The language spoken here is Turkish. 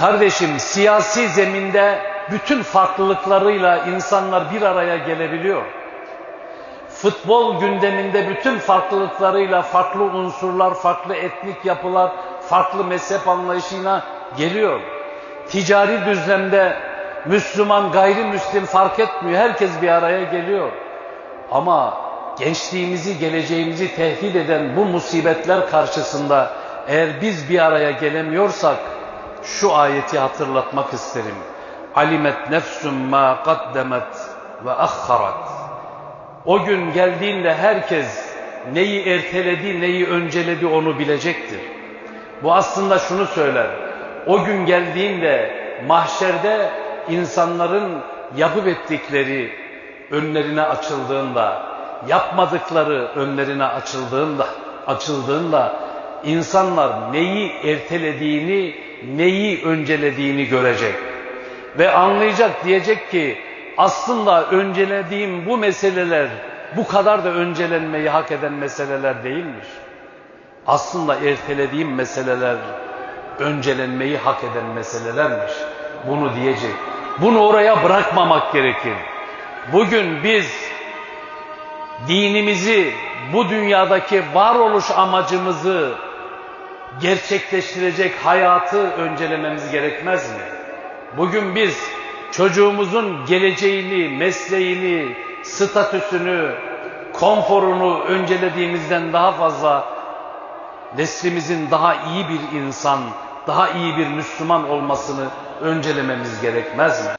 Kardeşim siyasi zeminde bütün farklılıklarıyla insanlar bir araya gelebiliyor. Futbol gündeminde bütün farklılıklarıyla farklı unsurlar, farklı etnik yapılar, farklı mezhep anlayışıyla geliyor. Ticari düzlemde Müslüman, gayrimüslim fark etmiyor. Herkes bir araya geliyor. Ama gençliğimizi, geleceğimizi tehdit eden bu musibetler karşısında eğer biz bir araya gelemiyorsak şu ayeti hatırlatmak isterim. Alimet nefsum ma kaddemet ve ahharat. O gün geldiğinde herkes neyi erteledi, neyi önceledi onu bilecektir. Bu aslında şunu söyler. O gün geldiğinde mahşerde insanların yapıp ettikleri önlerine açıldığında, yapmadıkları önlerine açıldığında, açıldığında insanlar neyi ertelediğini, neyi öncelediğini görecek. Ve anlayacak diyecek ki aslında öncelediğim bu meseleler bu kadar da öncelenmeyi hak eden meseleler değilmiş. Aslında ertelediğim meseleler öncelenmeyi hak eden meselelermiş. Bunu diyecek. Bunu oraya bırakmamak gerekir. Bugün biz dinimizi, bu dünyadaki varoluş amacımızı gerçekleştirecek hayatı öncelememiz gerekmez mi? Bugün biz çocuğumuzun geleceğini, mesleğini, statüsünü, konforunu öncelediğimizden daha fazla neslimizin daha iyi bir insan, daha iyi bir Müslüman olmasını öncelememiz gerekmez mi?